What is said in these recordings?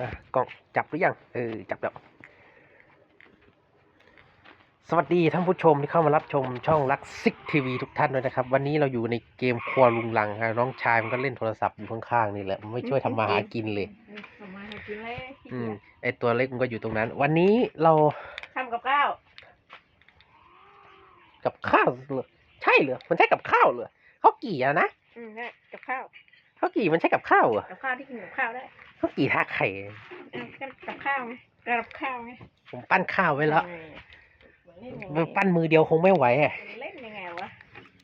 อะกล้องจับหรือยัง เออ จับแล้ว สวัสดีท่านผู้ชมที่เข้ามารับชมช่องลักซิกทีวีทุกท่านด้วยนะครับ วันนี้เราอยู่ในเกมครัวลุงลังครับน้องชายมันก็เล่นโทรศัพท์อยู่ข้างๆนี่แหละมันไม่ช่วยทำมาหากินเลย ทำมาหากินเลยขี้อืเกีมยจไอตัวเล็กมันก็อยู่ตรงนั้น วันนี้เราทำกับข้าวกับข้าวเหรอใช่เหรอมันใช่กับข้าวเหรอข้าวกี่อะนะอืมนี่กับข้าวข้าวกี่มันใช่กับข้าวเหรอกับข้าวที่กินกับข้าวได้ ข้าวกี่ทาไข่เอาก็กับข้าวไงกับข้าวไงผมปั้นข้าวไว้แล้วเออมันเล่นยังไงมันปั้นมือเดียวคงไม่ไหวอะมันเล่นยังไงวะ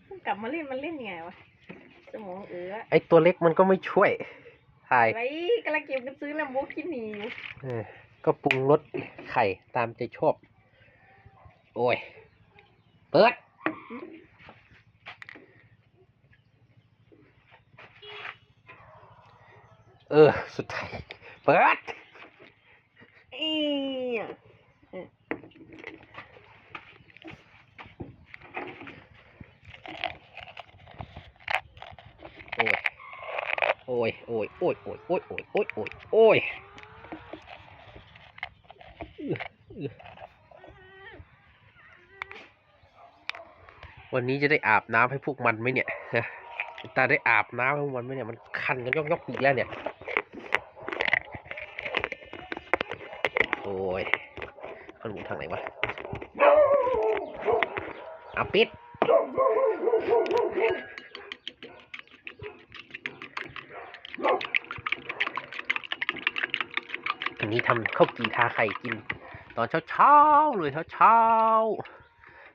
มันกลับมาเล่นมันเล่นยังไงวะสมองเอือไอตัวเล็กมันก็ไม่ช่วยถ่ายไรกำลังเก็บกันซื้อลำโบกินี่อยู่เออก็ปรุงรสไข่ตามใจชอบ โอ้ย เปิด ออ สุดท้ายเปิดอีอะโอ้ย โอ้ย โอ้ย โอ้ย โอ้ย โอ้ย โอ้ย โอ้ย โอ้ยอื้ออื้อวันนี้จะได้อาบน้ำให้พวกมันไหมเนี่ยฮะตาได้อาบน้ำให้พวกมันไหมเนี่ย มันคันกันยอกยอกๆอีกแล้วเนี่ย โอ้ยขนมทางไหนวะเอาปิดอันนี้ทำข้าวกีทาไข่กิน ตอนเช้าเช้าเลยเช้าเช้า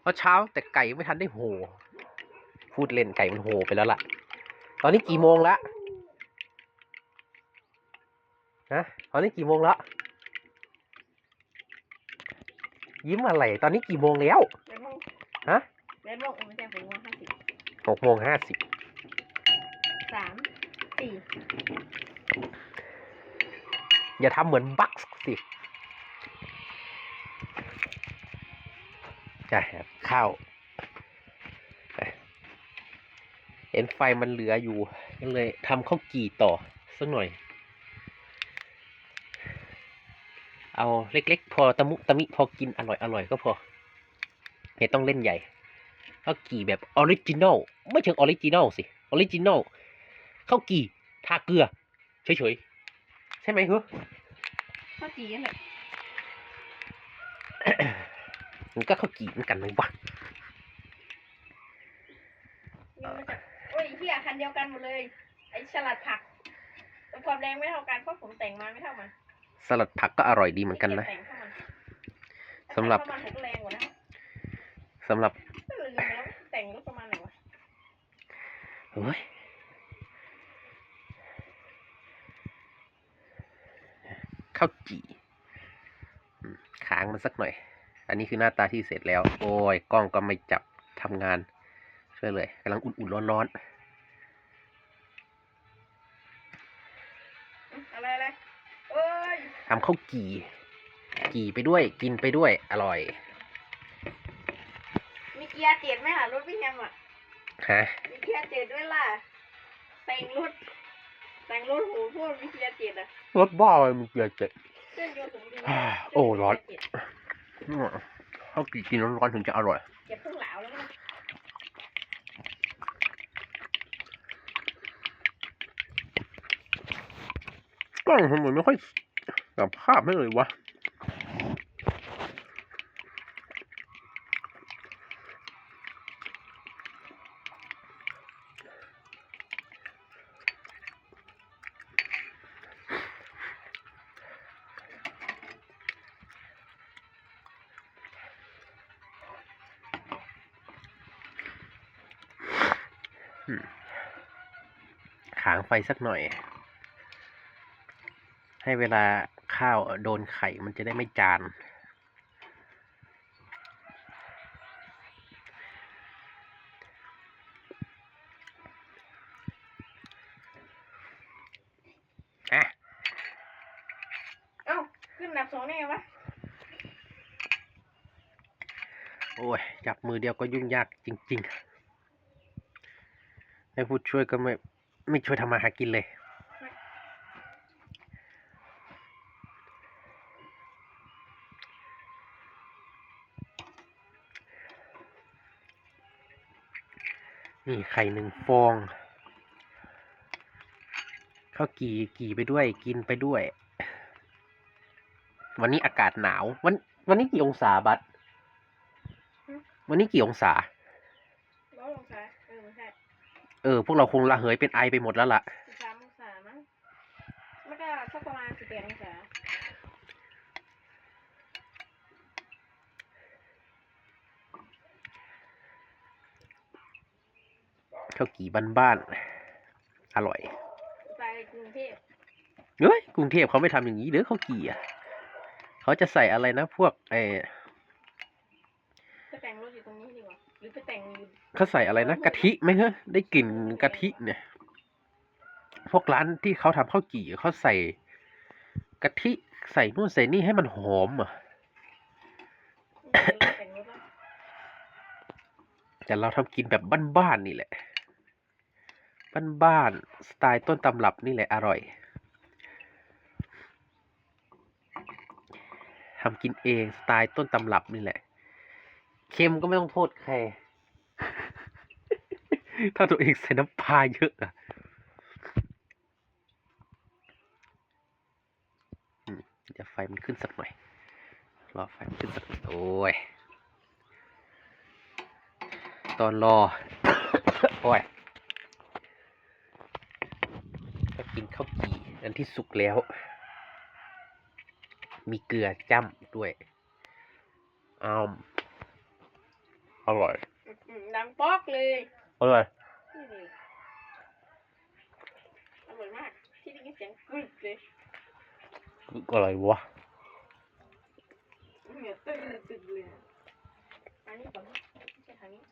เช้าเช้าแต่ไก่ไม่ทันได้โห พูดเล่นไก่มันโหไปแล้วล่ะ ตอนนี้กี่โมงละฮะตอนนี้กี่โมงละ ยิ้มอะไร ตอนนี้กี่โมงแล้วเรนโมงฮะเรนโมงไม่ใช่ผมว่าห้าสิบหกโมงห้าสิบสามสี่อย่าทำเหมือนบักสิใช่ครับข้าวไปเห็นไฟมันเหลืออยู่ก็เลยทำข้าวกี่ต่อสักหน่อย เอาเล็ก ๆ พอตะมุตะมิพอกินอร่อยอร่อยก็พอไม่ต้องเล่นใหญ่ข้าวกี่แบบออริจินอลไม่เชิงออริจินอลสิออริจินอลข้าวกี่ทาเกลือเฉยๆใช่ไหมคือข้าวจีนั่นแหละมันก็ข้าวกี่เหมือนกันไหมวะนี่มาจากโอ้ยเฮียคันเดียวกันหมดเลย ไอ้ฉลาดผักแต่ความแรงไม่เท่ากันเพราะผมแต่งมาไม่เท่ามัน สลัดผักก็อร่อยดีเหมือนกันนะแต่งเท่ามันสำหรับแต่งเท่ามันผมก็แรงกว่านะสำหรับไม่ลืมไปแล้วแต่งรถประมาณไหนวะเฮ้ยข้าวจี่อืมค้างมันสักหน่อย อันนี้คือหน้าตาที่เสร็จแล้ว โอ้ย กล้องก็ไม่จับทำงานช่วยเลยกำลังอุ่นๆร้อนอื ทำข้าวกี่ กี่ไปด้วย กินไปด้วย อร่อย มีเกียร์เจ็ดไหมล่ะรถพี่แฮมอะ ฮะ มีเกียร์เจ็ดด้วยล่ะ แต่งรถ แต่งรถโหพูดมีเกียร์เจ็ดอะรถบ้าเลยมีเกียร์เจ็ดเครื่องยนต์ผมดีอ่าโอ้ร้อนเคงยต์อืมข้าวกี่กินร้อนๆถึงจะอร่อยเจ็ดเพิ่งเหลาแล้วนะกล้องทำไมไม่ค่อย จับภาพให้เลยวะขางไฟสักหน่อย ให้เวลา ข้าวโดนไข่มันจะได้ไม่จาน อะ เอ้า ขึ้นอันดับสองได้ไงวะ โอ้ย จับมือเดียวก็ยุ่งยากจริง ๆ ให้ผู้ช่วยก็ไม่ ไม่ช่วยทำมาหากินเลย นี่ไข่หนึ่งฟองข้าวกี่กี่ไปด้วยกินไปด้วย วันนี้อากาศหนาว วัน วันนี้กี่องศาบัดวันนี้กี่องศาร้อยองศาเออไม่ใช่เออ พวกเราคงระเหยเป็นไอไปหมดแล้วล่ะ สิบสามองศามั้งแล้วก็สักประมาณสิบแปดองศา ข้าวกี่บ้านๆ อร่อยไปกรุงเทพเฮ้ยกรุงเทพเขาไม่ทำอย่างนี้เด้อข้าวกี่อะเขาจะใส่อะไรนะ พวกไอจะแต่งรถอยู่ตรงนี้ดีกว่าหรือไปแต่งอยู่เขาใส่อะไรนะกะทิไหมฮะได้กลิ่นกะทิเนี่ย พวกร้านที่เขาทำข้าวกี่เขาใส่กะทิใส่นู่นใส่นี่ให้มันหอมอะแต่งรถแล้วแต่เราทำกินแบบบ้านๆนี่แหละ บ้านๆสไตล์ต้นตำรับนี่แหละอร่อยทำกินเองสไตล์ต้นตำรับนี่แหละ เค็มก็ไม่ต้องโทษใคร ถ้าตัวเองใส่น้ำปลาเยอะอะเดี๋ยวไฟมันขึ้นสักหน่อย รอไฟมันขึ้นสักหน่อยโอ้ย ตอนรอ โอ้ย ก็กินข้าวจี่อันที่สุกแล้ว มีเกลือจ้ำด้วยอ้าวอร่อยอืมดังป๊อกเลยอร่อยนี่ดิอร่อยมาก ที่ได้ยินเสียงกรึบเลยอร่อยวะเหงื่อตึ๊ดตึ๊ดเลยอะอันนี้ก่อนไม่ใช่ทางนี้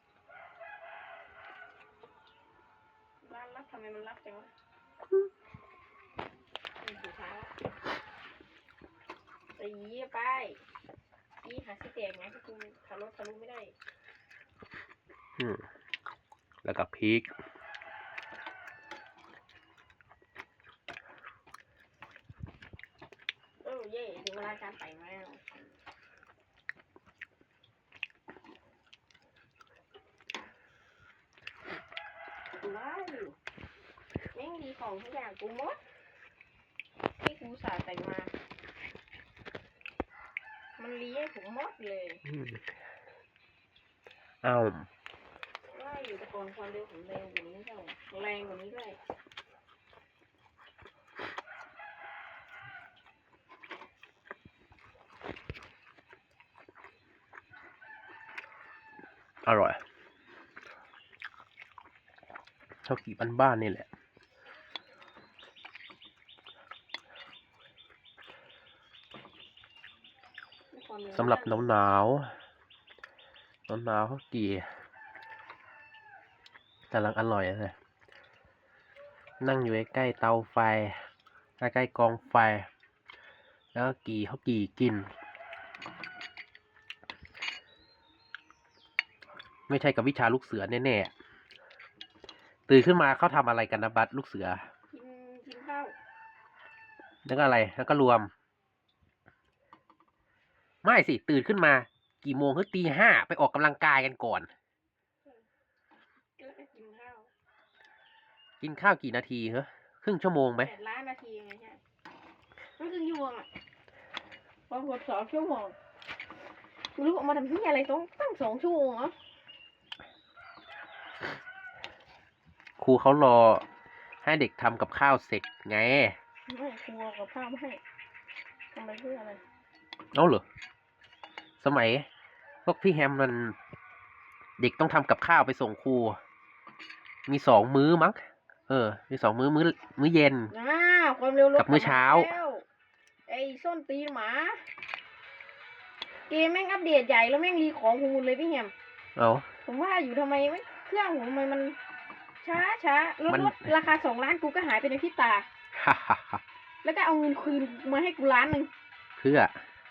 ร้านรับทำไมมันรับจังวะ นี่สุดท้ายแล้วตีไปตีหาสิแตกไงที่กูขับรถทะลุไม่ได้อืมแล้วก็พริกเออเย่ถึงเวลาการใส่มาแล้วว้าวแม่งดีของทุกอย่างกูหมด ที่กูสาแต่งมา มันรีให้ผมหมดเลยอืมอ้าวว่าอยู่แต่ก่อนความเร็วผมแรงกว่านี้เท่าแรงกว่านี้ด้วยอร่อยข้าวกี่บ้านๆนี่แหละ ความเว สำหรับหนาวหนาวหนาวหนาวๆข้าวกี่กำลังอร่อยเลยนั่งอยู่ใกล้ๆเตาไฟ ใกล้ๆกองไฟ แล้วก็กี่ข้าวกี่กิน ไม่ใช่กับวิชาลูกเสือแน่ๆตื่นขึ้นมาเขาทำอะไรกันนะบัสลูกเสือ กินกินข้าวแล้วก็อะไร แล้วก็รวม ไม่สิ ตื่นขึ้นมา กี่โมงคือตีห้าไปออกกำลังกายกันก่อนแล้วก็กินข้าว กินข้าวกี่นาทีเหรอครึ่งชั่วโมงไหมแปดล้านนาทีไงใช่มันคือชั่วโมงอะพอหมดสองชั่วโมงไม่รู้ออกมาทำที่อะไรต้องตั้งสองชั่วโมงเหรอครูเขารอให้เด็กทำกับข้าวเสร็จไงไม่ครัวกับข้าวไม่ให้ทำไปเพื่ออะไรเอาเหรอ สมัย พวกพี่แฮมมันเด็กต้องทำกับข้าวไปส่งครู มีสองมื้อมั้ง เออ มีสองมื้อมื้อมื้อเย็นอ่าความเร็วลดกับมื้อเช้าแล้วไอ้ส้นตีนหมา เกมแม่งอัปเดตใหญ่แล้วแม่งรีของกูหมดเลยพี่แฮม เอาผมว่าอยู่ทำไมไม่เครื่องผมทำไมมัน ช้าช้าลดมันลดราคาสองล้านกูก็หายไปในพริบตาฮ่าฮ่าฮ่าแล้วก็เอาเงินคืนมาให้กูล้านหนึ่งเพื่อ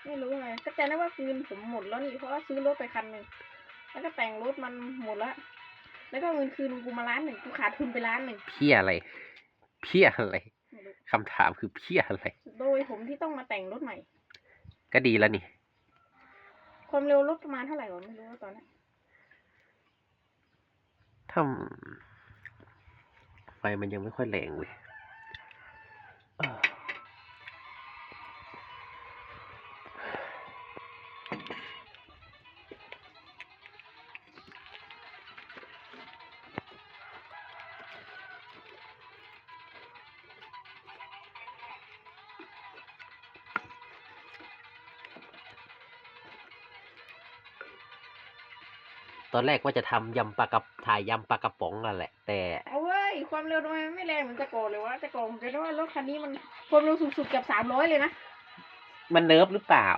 ไม่รู้ไงก็จำได้ว่าคืนผมหมดแล้วนี่เพราะว่าซื้อรถไปคันหนึ่งแล้วก็แต่งรถมันหมดแล้วแล้วก็เอาเงินคืนกูมาล้านหนึ่งกูขาดทุนไปล้านหนึ่งเพี้ยอะไร เพี้ยอะไรไม่รู้คำถามคือเพี้ยอะไร โดยผมที่ต้องมาแต่งรถใหม่ ก็ดีแล้วนี่ ความเร็วรถประมาณเท่าไหร่วะไม่รู้ว่าตอนนั้นถ้าไฟมันยังไม่ค่อยแรงเว้ย อนแรกว่าจะทำยำปลากระถ่ายยำปลากระป๋องนั่นแหละ แต่เอาเว้ยความเร็วทำไมมันไม่แรงเหมือนแต่ก่อนเลยวะแต่ก่อนผมจะได้ว่ารถคันนี้มันความเร็วสูงสุดเกือบสามร้อยเลยนะมันเนิร์ฟหรือเปล่า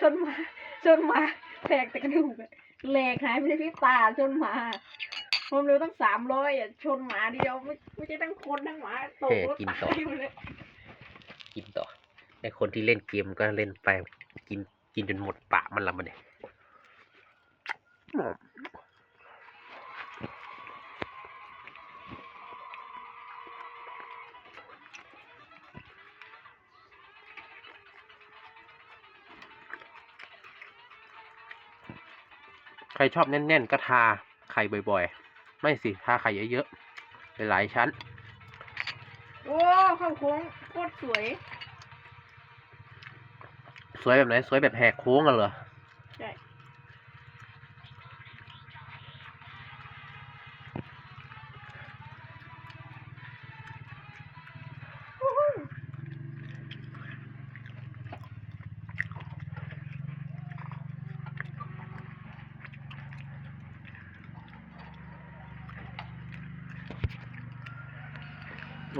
ชนมาชนมาแตกแต่กระดูกอะแหลกหายไปในพริบตาชนมาความเร็วตั้งสามร้อยอะชนหมาเดียวไม่ไม่ใช่ทั้งคนทั้งหมาตกรถเออกินตาต่อยหมดเลย กินต่อในคนที่เล่นเกมก็เล่นไปกินกินจนหมดปากมันละมันเนี่ย รชอบแน่น ๆ ก็ทาไข่บ่อยๆ ไม่สิทาไข่เยอะๆหลายๆชั้น โอ้เข้าโค้งโคตรสวย สวยแบบไหน สวยแบบแหกโค้งกันเหรอ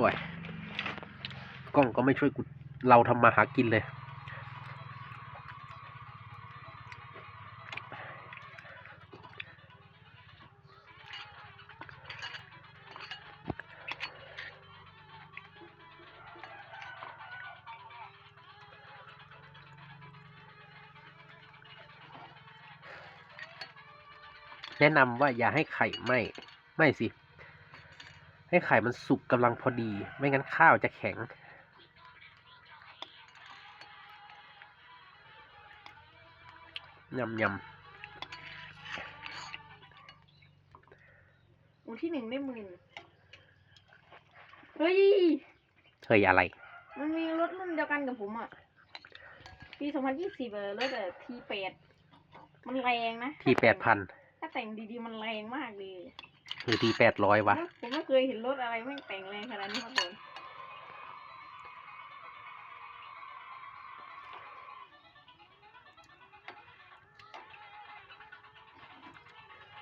โอ้ยกล้องก็ไม่ช่วยกูเราทำมาหากินเลย แนะนำว่าอย่าให้ไข่ไหม้ไม่สิ ให้ไข่มันสุกกำลังพอดี ไม่งั้นข้าวจะแข็ง ยำยโอ้ที่หนึ่งได้หมื่นเฮ้ยำเฮ้ยอะไร มันมีรถรุ่นเดียวกันกับผมอะ ปีสองพันยี่สิบเออรถแต่ทีแปดมันแรงนะ ทีแปดพัน ถ้าแต่งดีๆ มันแรงมากเลย หรือทีแปดร้อยวะ ผมไม่เคยเห็นรถอะไรไม่งแต่งแรงขนาดนี้มาก่อน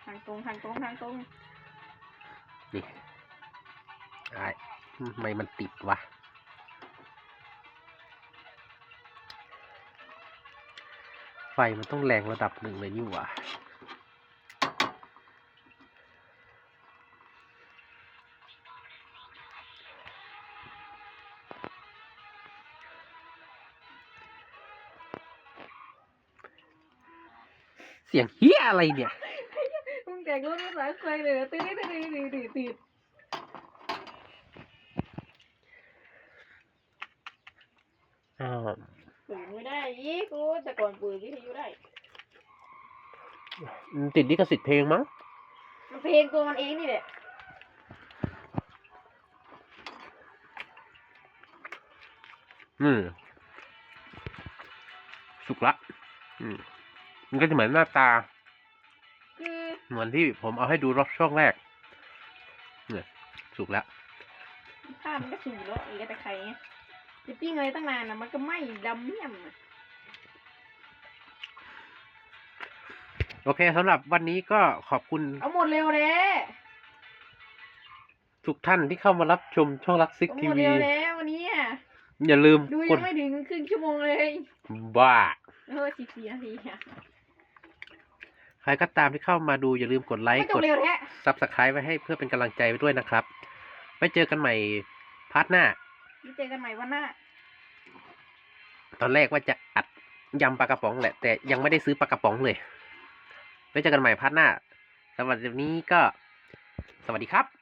ทางตรงทางตรงทางตรงนี่ไอ้ทำไมมันติดวะ ไฟมันต้องแรงระดับหนึ่งเลยนี่หว่า เสียงเฮียอะไรเนี่ย มึงแต่งรถภาษาเคยเลยเหรอตื่นตื่นตื่นตื่นตื่นตื่นอ้าวตื่นไม่ได้อีกโอ้แต่ก่อนเปิดวิทยุได้มันติดลิขสิทธิ์เพลงมั้งมันเพลงตัวมันเองนี่แหละอืมสุกละ อืม มันก็จะเหมือนหน้าตาคือเหมือนที่ผมเอาให้ดูรอบช่วงแรกเนี่ยสุกแล้วภาพมันก็สูงแล้วเหลือแต่ไข่ไงจะปิ้งอะไรตั้งนานนะมันก็ไหม้ดำเมี่ยมอะโอเคสำหรับวันนี้ก็ขอบคุณเอาหมดเร็วเลยทุกท่านที่เข้ามารับชมช่องรักซิกเอาทีหมดวีเร็วแล้ววันนี้อะอย่าลืมดูกยัดงไม่ถึงครึ่งชั่วโมงเลย บ้าเออสิบสี่นาทีอะใค รก็ตามที่เข้ามาดูอย่าลืมกดไลไม่ค์จกบดเร็วแท้ซับสไครต์ไว้ให้เพื่อเป็นกำลังใจไว้ด้วยนะครับ ไว้เจอกันใหม่พาร์ทหน้านี่เจอกันใหม่วันหน้า ตอนแรกว่าจะอัดยำปลากระป๋องแหละ แต่ยังไม่ได้ซื้อปลากระป๋องเลย ไว้เจอกันใหม่พาร์ทหน้าสำหรับวันนี้ก็ สวัสดีครับ